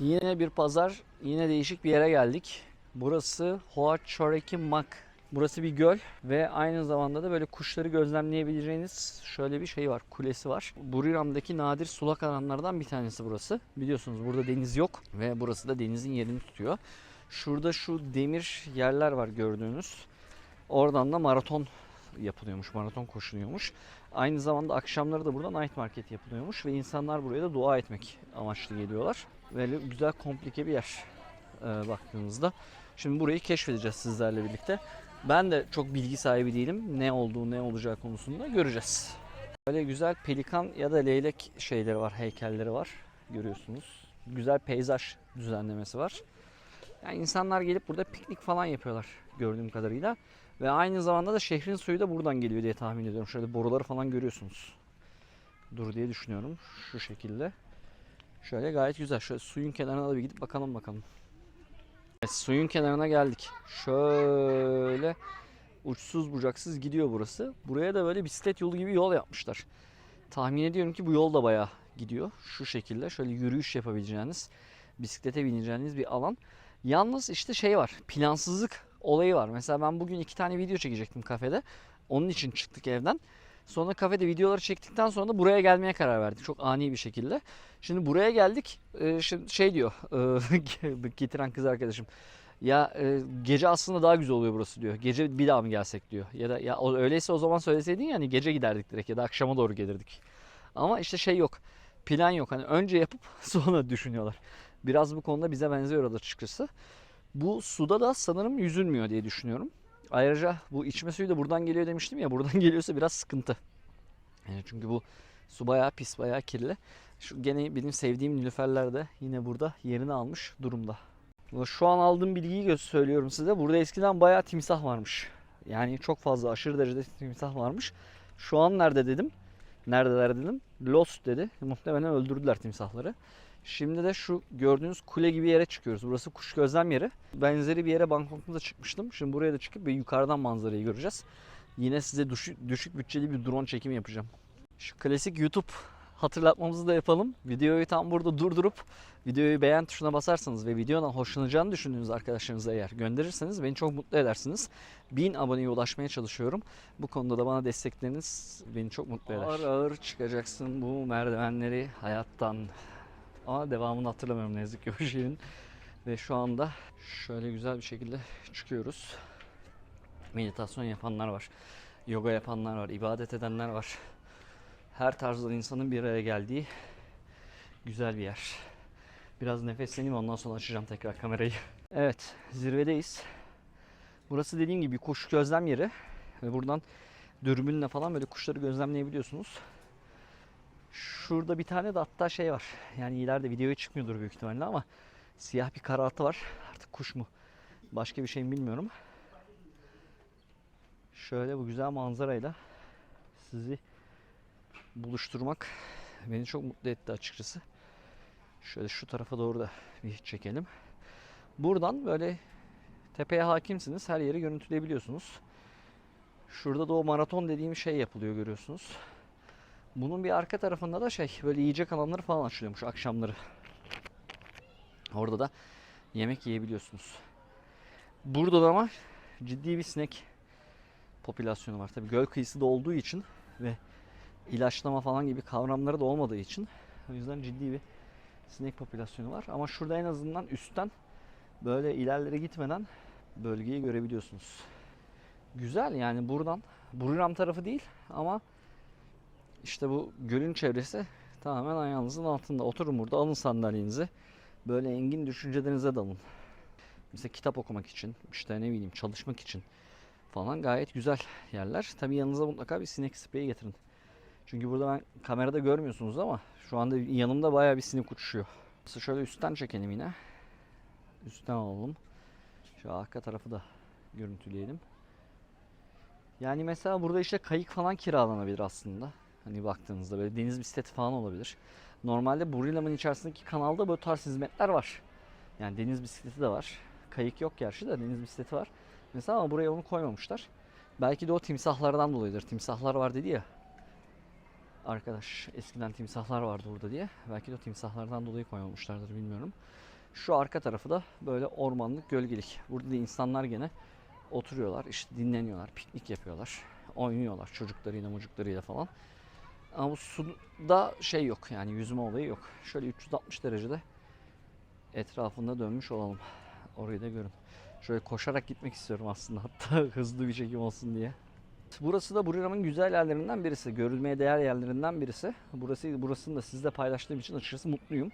Yine bir pazar, yine değişik bir yere geldik. Burası Hoa Choreki Mak. Burası bir göl ve aynı zamanda da böyle kuşları gözlemleyebileceğiniz şöyle bir şey var, kulesi var. Buriram'daki nadir sulak alanlardan bir tanesi burası. Biliyorsunuz burada deniz yok ve burası da denizin yerini tutuyor. Şurada şu demir yerler var gördüğünüz. Oradan da maraton yapılıyormuş, maraton koşuluyormuş. Aynı zamanda akşamları da burada night market yapılıyormuş ve insanlar buraya da dua etmek amaçlı geliyorlar. Böyle güzel komplike bir yer e, baktığınızda. Şimdi burayı keşfedeceğiz sizlerle birlikte. Ben de çok bilgi sahibi değilim. Ne olduğu, ne olacağı konusunda göreceğiz. Böyle güzel pelikan ya da leylek şeyleri var, heykelleri var. Görüyorsunuz. Güzel peyzaj düzenlemesi var. Yani insanlar gelip burada piknik falan yapıyorlar gördüğüm kadarıyla. Ve aynı zamanda da şehrin suyu da buradan geliyor diye tahmin ediyorum. Şöyle boruları falan görüyorsunuz. Dur diye düşünüyorum. Şu şekilde. Şöyle gayet güzel. Şöyle suyun kenarına da bir gidip bakalım bakalım. Evet, suyun kenarına geldik. Şöyle uçsuz bucaksız gidiyor burası. Buraya da böyle bisiklet yolu gibi yol yapmışlar. Tahmin ediyorum ki bu yol da bayağı gidiyor. Şu şekilde şöyle yürüyüş yapabileceğiniz, bisiklete bineceğiniz bir alan. Yalnız işte şey var, plansızlık olayı var. Mesela ben bugün iki tane video çekecektim kafede. Onun için çıktık evden. Sonra kafede videoları çektikten sonra da buraya gelmeye karar verdik. Çok ani bir şekilde. Şimdi buraya geldik. Ee, şimdi şey diyor e, getiren kız arkadaşım. Ya e, gece aslında daha güzel oluyor burası diyor. Gece bir daha mı gelsek diyor. Ya da ya öyleyse o zaman söyleseydin ya hani gece giderdik direkt ya da akşama doğru gelirdik. Ama işte şey yok. Plan yok. Hani önce yapıp sonra düşünüyorlar. Biraz bu konuda bize benziyor açıkçası. Bu suda da sanırım yüzülmüyor diye düşünüyorum. Ayrıca bu içme suyu da buradan geliyor demiştim ya. Buradan geliyorsa biraz sıkıntı. Yani çünkü bu su bayağı pis, bayağı kirli. Şu gene benim sevdiğim nilüferler de yine burada yerini almış durumda. Şu an aldığım bilgiyi söylüyorum size. Burada eskiden bayağı timsah varmış. Yani çok fazla aşırı derecede timsah varmış. Şu an nerede dedim. Neredeler dedim. Lost dedi. Muhtemelen öldürdüler timsahları. Şimdi de şu gördüğünüz kule gibi yere çıkıyoruz. Burası kuş gözlem yeri. Benzeri bir yere Bangkok'ta çıkmıştım. Şimdi buraya da çıkıp bir yukarıdan manzarayı göreceğiz. Yine size düşük, düşük bütçeli bir drone çekimi yapacağım. Şu klasik YouTube hatırlatmamızı da yapalım. Videoyu tam burada durdurup videoyu beğen tuşuna basarsanız ve videodan hoşlanacağını düşündüğünüz arkadaşlarınıza eğer gönderirseniz beni çok mutlu edersiniz. 1000 aboneye ulaşmaya çalışıyorum. Bu konuda da bana destekleriniz beni çok mutlu eder. Ağır ağır çıkacaksın bu merdivenleri hayattan. Ama devamını hatırlamıyorum ne yazık ki o şeyin. Ve şu anda şöyle güzel bir şekilde çıkıyoruz. Meditasyon yapanlar var. Yoga yapanlar var. ibadet edenler var. Her tarzdan insanın bir araya geldiği güzel bir yer. Biraz nefesleneyim ondan sonra açacağım tekrar kamerayı. Evet zirvedeyiz. Burası dediğim gibi kuş gözlem yeri. Ve buradan dürbünle falan böyle kuşları gözlemleyebiliyorsunuz. Şurada bir tane de hatta şey var. Yani ileride videoya çıkmıyordur büyük ihtimalle ama siyah bir karaltı var. Artık kuş mu? Başka bir şey mi bilmiyorum. Şöyle bu güzel manzarayla sizi buluşturmak beni çok mutlu etti açıkçası. Şöyle şu tarafa doğru da bir çekelim. Buradan böyle tepeye hakimsiniz. Her yeri görüntüleyebiliyorsunuz. Şurada da o maraton dediğim şey yapılıyor görüyorsunuz. Bunun bir arka tarafında da şey böyle yiyecek alanları falan açılıyormuş akşamları. Orada da yemek yiyebiliyorsunuz. Burada da ama ciddi bir sinek popülasyonu var. Tabii göl kıyısı da olduğu için ve ilaçlama falan gibi kavramları da olmadığı için o yüzden ciddi bir sinek popülasyonu var. Ama şurada en azından üstten böyle ilerlere gitmeden bölgeyi görebiliyorsunuz. Güzel yani buradan Buriram tarafı değil ama işte bu gölün çevresi tamamen ayağınızın altında. Oturun burada alın sandalyenizi. Böyle engin düşüncelerinize dalın. Mesela kitap okumak için, işte ne bileyim çalışmak için falan gayet güzel yerler. Tabii yanınıza mutlaka bir sinek spreyi getirin. Çünkü burada ben kamerada görmüyorsunuz ama şu anda yanımda bayağı bir sinek uçuşuyor. Mesela şöyle üstten çekelim yine. Üstten alalım. Şu arka tarafı da görüntüleyelim. Yani mesela burada işte kayık falan kiralanabilir aslında. Hani baktığınızda böyle deniz bisikleti falan olabilir. Normalde Burilam'ın içerisindeki kanalda böyle tarz hizmetler var. Yani deniz bisikleti de var. Kayık yok gerçi de deniz bisikleti var. Mesela ama buraya onu koymamışlar. Belki de o timsahlardan dolayıdır. Timsahlar var dedi ya. arkadaş eskiden timsahlar vardı burada diye. Belki de o timsahlardan dolayı koymamışlardır bilmiyorum. Şu arka tarafı da böyle ormanlık gölgelik. Burada da insanlar gene oturuyorlar, işte dinleniyorlar, piknik yapıyorlar, oynuyorlar çocuklarıyla mucuklarıyla falan. Ama bu suda şey yok yani yüzme olayı yok. Şöyle 360 derecede etrafında dönmüş olalım. Orayı da görün. Şöyle koşarak gitmek istiyorum aslında hatta hızlı bir çekim olsun diye. Burası da Buriram'ın güzel yerlerinden birisi. Görülmeye değer yerlerinden birisi. Burası burasını da sizle paylaştığım için açıkçası mutluyum.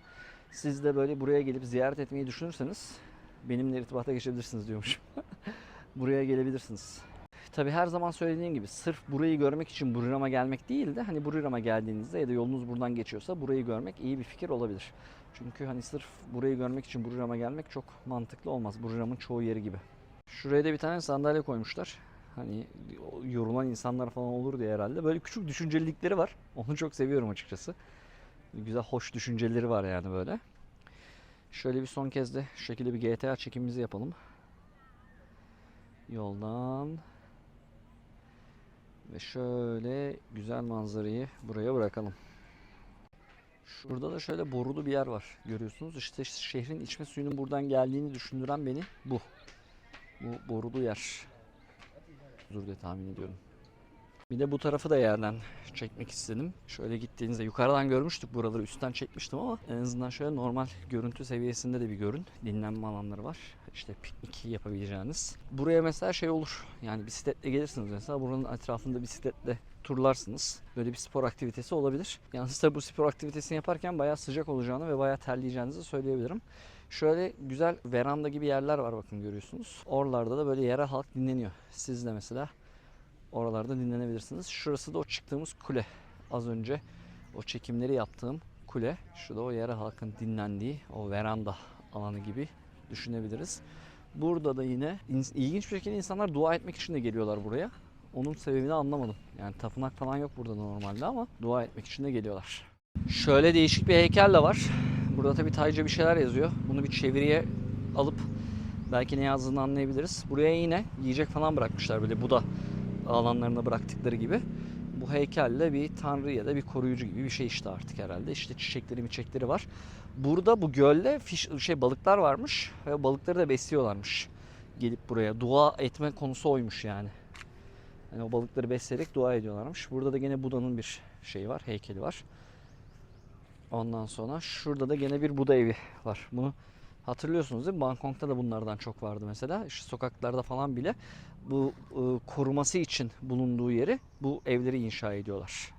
Siz de böyle buraya gelip ziyaret etmeyi düşünürseniz benimle irtibata geçebilirsiniz diyormuşum. buraya gelebilirsiniz. Tabi her zaman söylediğim gibi sırf burayı görmek için Buriram'a gelmek değil de hani Buriram'a geldiğinizde ya da yolunuz buradan geçiyorsa burayı görmek iyi bir fikir olabilir. Çünkü hani sırf burayı görmek için Buriram'a gelmek çok mantıklı olmaz. Buriram'ın çoğu yeri gibi. Şuraya da bir tane sandalye koymuşlar. Hani yorulan insanlar falan olur diye herhalde. Böyle küçük düşüncelilikleri var. Onu çok seviyorum açıkçası. Güzel hoş düşünceleri var yani böyle. Şöyle bir son kez de şu şekilde bir GTA çekimimizi yapalım. Yoldan ve şöyle güzel manzarayı buraya bırakalım. Şurada da şöyle borulu bir yer var. Görüyorsunuz işte şehrin içme suyunun buradan geldiğini düşündüren beni bu. Bu borulu yer. Dur tahmin ediyorum. Bir de bu tarafı da yerden çekmek istedim. Şöyle gittiğinizde yukarıdan görmüştük buraları üstten çekmiştim ama en azından şöyle normal görüntü seviyesinde de bir görün. Dinlenme alanları var. İşte piknik yapabileceğiniz. Buraya mesela şey olur. Yani bisikletle gelirsiniz mesela buranın etrafında bisikletle turlarsınız. Böyle bir spor aktivitesi olabilir. Yalnız tabi bu spor aktivitesini yaparken bayağı sıcak olacağını ve bayağı terleyeceğinizi söyleyebilirim. Şöyle güzel veranda gibi yerler var bakın görüyorsunuz. Oralarda da böyle yerel halk dinleniyor. Siz de mesela oralarda dinlenebilirsiniz. Şurası da o çıktığımız kule. Az önce o çekimleri yaptığım kule. Şu da o yerel halkın dinlendiği o veranda alanı gibi düşünebiliriz. Burada da yine in- ilginç bir şekilde insanlar dua etmek için de geliyorlar buraya. Onun sebebini anlamadım. Yani tapınak falan yok burada normalde ama dua etmek için de geliyorlar. Şöyle değişik bir heykel de var. Burada tabii Tayca bir şeyler yazıyor. Bunu bir çeviriye alıp belki ne yazdığını anlayabiliriz. Buraya yine yiyecek falan bırakmışlar böyle Buda alanlarına bıraktıkları gibi. Bu heykelle bir tanrı ya da bir koruyucu gibi bir şey işte artık herhalde. İşte çiçekleri miçekleri var. Burada bu gölde fiş, şey balıklar varmış ve balıkları da besliyorlarmış. Gelip buraya dua etme konusu oymuş yani. Yani o balıkları besleyerek dua ediyorlarmış. Burada da gene Buda'nın bir şeyi var, heykeli var. Ondan sonra şurada da gene bir Buda evi var. Bunu hatırlıyorsunuz değil mi? Bangkok'ta da bunlardan çok vardı mesela. İşte sokaklarda falan bile bu e, koruması için bulunduğu yeri bu evleri inşa ediyorlar.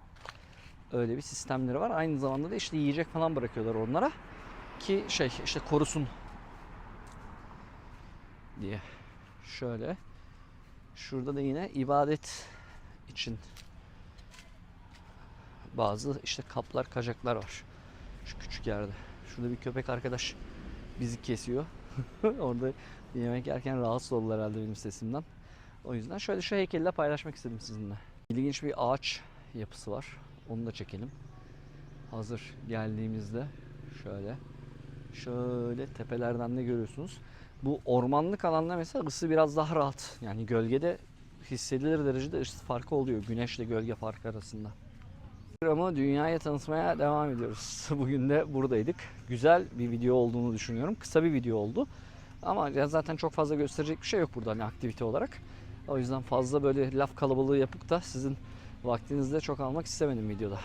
Öyle bir sistemleri var. Aynı zamanda da işte yiyecek falan bırakıyorlar onlara ki şey işte korusun diye. Şöyle. Şurada da yine ibadet için bazı işte kaplar, kacaklar var. Şu küçük yerde. Şurada bir köpek arkadaş bizi kesiyor. Orada yemek yerken rahatsız oldular herhalde benim sesimden. O yüzden şöyle şu heykelle paylaşmak istedim sizinle. İlginç bir ağaç yapısı var. Onu da çekelim. Hazır geldiğimizde şöyle şöyle tepelerden ne görüyorsunuz? Bu ormanlık alanda mesela ısı biraz daha rahat. Yani gölgede hissedilir derecede ısı farkı oluyor. Güneşle gölge farkı arasında. Ama dünyaya tanıtmaya devam ediyoruz. Bugün de buradaydık. Güzel bir video olduğunu düşünüyorum. Kısa bir video oldu. Ama zaten çok fazla gösterecek bir şey yok burada hani aktivite olarak. O yüzden fazla böyle laf kalabalığı yapıp da sizin vaktinizde çok almak istemedim videoda.